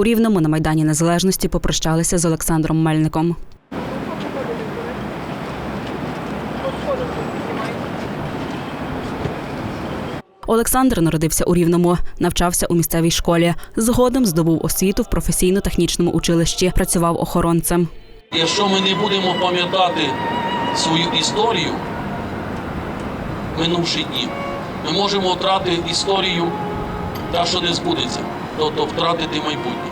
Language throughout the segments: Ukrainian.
У Рівному на Майдані Незалежності попрощалися з Олександром Мельником. Олександр народився у Рівному, навчався у місцевій школі. Згодом здобув освіту в професійно-технічному училищі, працював охоронцем. Якщо ми не будемо пам'ятати свою історію, минувші дні, ми можемо втратити історію, та що не збудеться, тобто втратити майбутнє.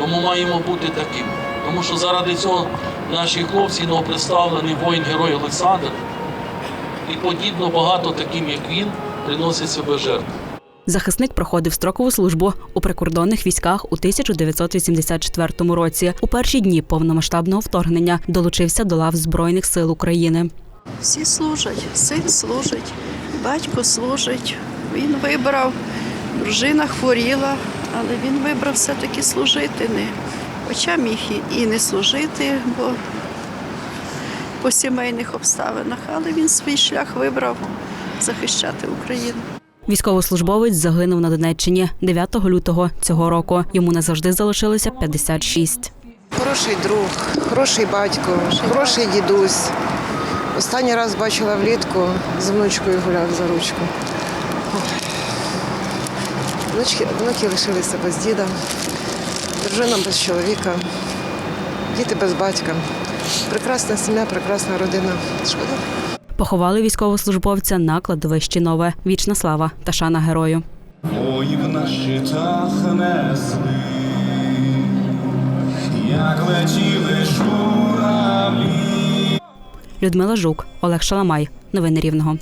Тому маємо бути такими. Тому що заради цього наші хлопці новопредставлений воїн-герой Олександр і подібно багато таким, як він, приносять себе жертву. Захисник проходив строкову службу у прикордонних військах у 1984 році. У перші дні повномасштабного вторгнення долучився до лав Збройних сил України. Всі служать, син служить, батько служить. Він вибрав, дружина хворіла, але він вибрав все-таки служити не. Хоча міг і- не служити, бо по сімейних обставинах, але він свій шлях вибрав захищати Україну. Військовослужбовець загинув на Донеччині 9 лютого цього року. Йому назавжди залишилося 56. Хороший друг, хороший батько, хороший дідусь. Останній раз бачила влітку, з внучкою гуляв за ручку. Внучки, внуки лишилися без діда, дружина без чоловіка, діти без батька. Прекрасна сім'я, прекрасна родина. Шкода. Поховали військовослужбовця на кладовищі Нове. Вічна слава та шана герою. Воїв на щитах несли, як летіли журавлі. Людмила Жук, Олег Шаламай. Новини Рівного.